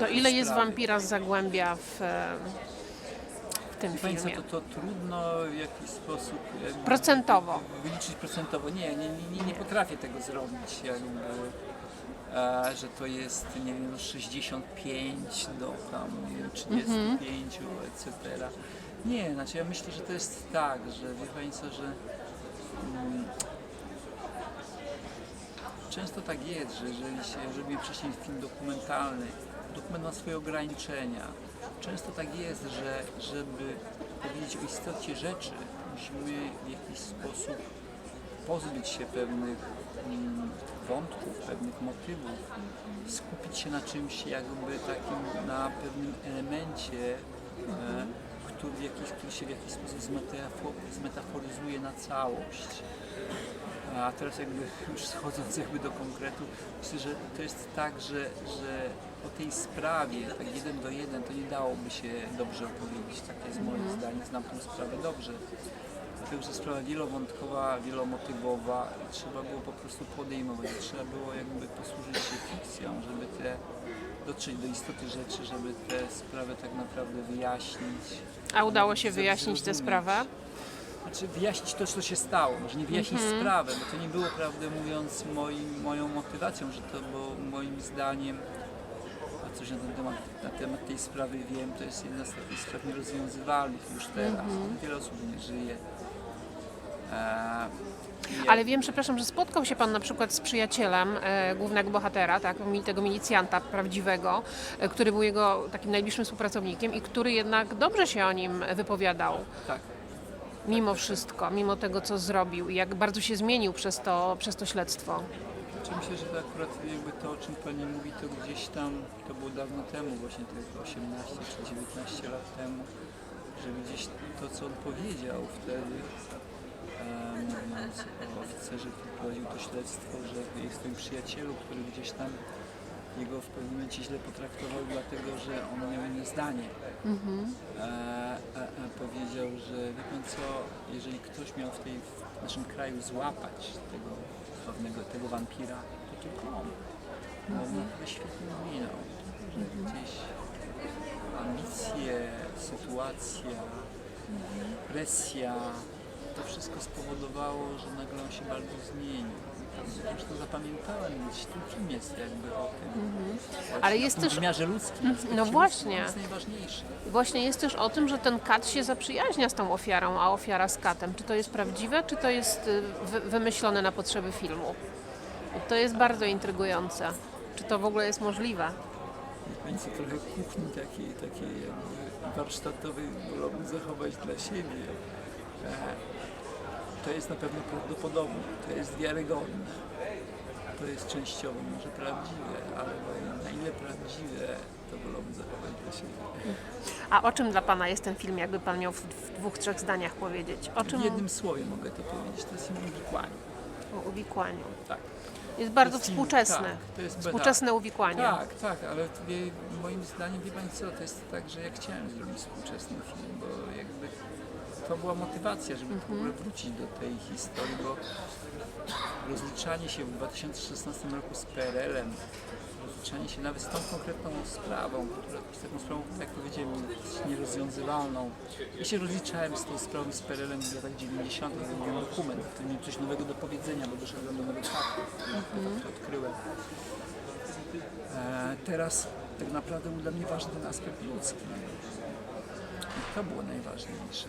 To ile jest sprawy. wampira z Zagłębia w, e, w tym Pani co, filmie? to, to trudno w jakiś sposób jakby Procentowo. wyliczyć procentowo. Nie, nie, nie, nie, nie potrafię tego zrobić. Jakby, e, że to jest, nie wiem, 65 do tam nie wiem, 35, etc. Nie, znaczy ja myślę, że to jest tak, że wie co, że mm, często tak jest, że jeżeli się robi wcześniej film dokumentalny, dokument ma swoje ograniczenia. Często tak jest, że żeby powiedzieć o istocie rzeczy, musimy w jakiś sposób pozbyć się pewnych mm, wątków, pewnych motywów, skupić się na czymś jakby takim, na pewnym elemencie, e, który, w jakiś, który się w jakiś sposób zmetafo- zmetaforyzuje na całość. A teraz jakby już schodząc jakby do konkretu, myślę, że to jest tak, że, że o tej sprawie, tak jeden do jeden, to nie dałoby się dobrze opowiedzieć. Tak jest moje zdanie, znam tę sprawę dobrze. Dlatego, że sprawa wielowątkowa, wielomotywowa i trzeba było po prostu podejmować, trzeba było jakby posłużyć się fikcją, żeby te dotrzeć do istoty rzeczy, żeby tę sprawę tak naprawdę wyjaśnić. A udało się wyjaśnić tę sprawę? Znaczy wyjaśnić to, co się stało, może nie wyjaśnić Mhm. sprawę, bo to nie było, prawdę mówiąc, moim, moją motywacją, że to było moim zdaniem, a coś na ten temat, na temat tej sprawy wiem, to jest jedna z takich spraw nierozwiązywalnych już teraz. Mhm. Wiele osób nie żyje. Eee, Ale wiem, przepraszam, że spotkał się Pan na przykład z przyjacielem e, głównego bohatera, tak, mi- tego milicjanta prawdziwego, e, który był jego takim najbliższym współpracownikiem i który jednak dobrze się o nim wypowiadał, Tak, mimo wszystko, mimo tego, co zrobił i jak bardzo się zmienił przez to, przez to śledztwo. Znaczy myślę, że to akurat jakby to, o czym Pani mówi, to gdzieś tam, to było dawno temu, właśnie te 18 czy 19 lat temu, że gdzieś to, co on powiedział wtedy, o oficerze, który prowadził to śledztwo, że jest tym przyjacielu, który gdzieś tam jego w pewnym momencie źle potraktował, dlatego że on miał inne zdanie. E, e, e, powiedział, że wie pan co, jeżeli ktoś miał w, tej, w naszym kraju złapać tego sławnego, tego wampira, to tylko on. Bo on naprawdę świetnie minął. Że gdzieś ambicje, sytuacja, presja, to wszystko spowodowało, że nagle on się bardzo zmienił. Zresztą zapamiętałem gdzieś ten film jest jakby o tym. Właśnie Ale jest tym też- wymiarze ludzkim. aspekcie no ludzkim, właśnie. To jest najważniejsze. Właśnie jest też o tym, że ten kat się zaprzyjaźnia z tą ofiarą, a ofiara z katem. Czy to jest prawdziwe, czy to jest y, wy, wymyślone na potrzeby filmu? To jest bardzo intrygujące. Czy to w ogóle jest możliwe? Więc trochę kuchni takiej, takiej jakby warsztatowej wolałbym zachować dla siebie. E, To jest na pewno prawdopodobne, to jest wiarygodne. To jest częściowo może prawdziwe, ale na ile prawdziwe, to wolałbym zachować dla siebie. A o czym dla Pana jest ten film, jakby Pan miał w, dwóch, trzech zdaniach powiedzieć? O czym W jednym słowie mogę to powiedzieć, to jest film uwikłanie. o uwikłaniu? Tak. Jest bardzo jest tak, to jest Współczesne uwikłanie. Tak, tak, ale wie, moim zdaniem, wie Pani co, to jest tak, że ja chciałem zrobić współczesny film, bo jakby to była motywacja, żeby w ogóle wrócić do tej historii, bo rozliczanie się w 2016 roku z PRL-em, rozliczanie się nawet z tą konkretną sprawą, która jest taką sprawą, jak powiedziałem, nierozwiązywalną. Ja się rozliczałem z tą sprawą z PRL-em w latach 90. robiłem dokument, w którym miałem coś nowego do powiedzenia, bo doszedłem do nowych faktów, mm. odkryłem. E, teraz tak naprawdę był dla mnie ważny ten aspekt ludzki. I to było najważniejsze.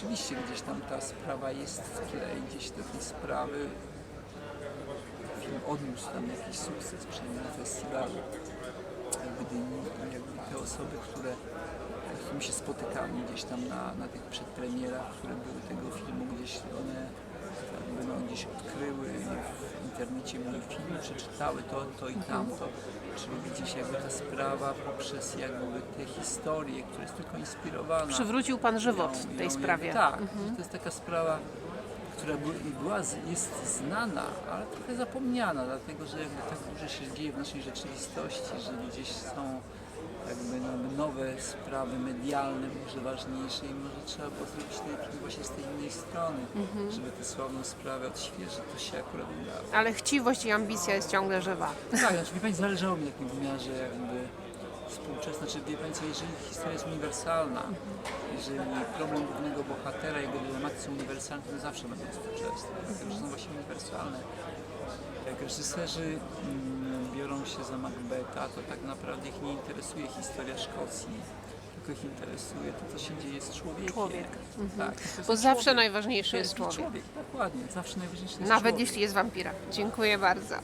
Oczywiście gdzieś tam ta sprawa jest w tle i gdzieś do tej sprawy film odniósł tam jakiś sukces, przynajmniej na festiwalu Gdyni. Jakby te osoby, które z którymi się spotykamy gdzieś tam na, na tych przedpremierach, które były tego filmu, gdzieś one no, gdzieś odkryły w internecie mój film, przeczytały to, to i tamto. Czyli gdzieś jakby ta sprawa poprzez jakby te historie, które jest tylko inspirowana. Przywrócił Pan żywot ją- tej sprawie. Tak, że to jest taka sprawa, która by- była, jest znana, ale trochę zapomniana, dlatego że jakby tak dużo się dzieje w naszej rzeczywistości, że gdzieś są jakby no, sprawy medialne może ważniejsze i może trzeba było zrobić film właśnie z tej innej strony, żeby te sławne sprawy odświeżyć, to się akurat udało. Ale chciwość i ambicja jest ciągle żywa. Tak, znaczy wie Pani, zależało mi w takim wymiarze jakby współczesne, czy wie co, jeżeli historia jest uniwersalna, jeżeli problem głównego bohatera, jego dylematy są uniwersalne, to zawsze będą współczesne, dlatego że są właśnie uniwersalne. Jak reżyserzy mm, biorą się za Macbeta, to tak naprawdę ich nie interesuje historia Szkocji, tylko ich interesuje to, co się dzieje z człowiekiem. Człowiek. Tak, jest Bo zawsze człowiek. najważniejszy To jest człowiek. Dokładnie, zawsze najważniejszy jest Nawet człowiek. jeśli jest wampirem. Dziękuję bardzo.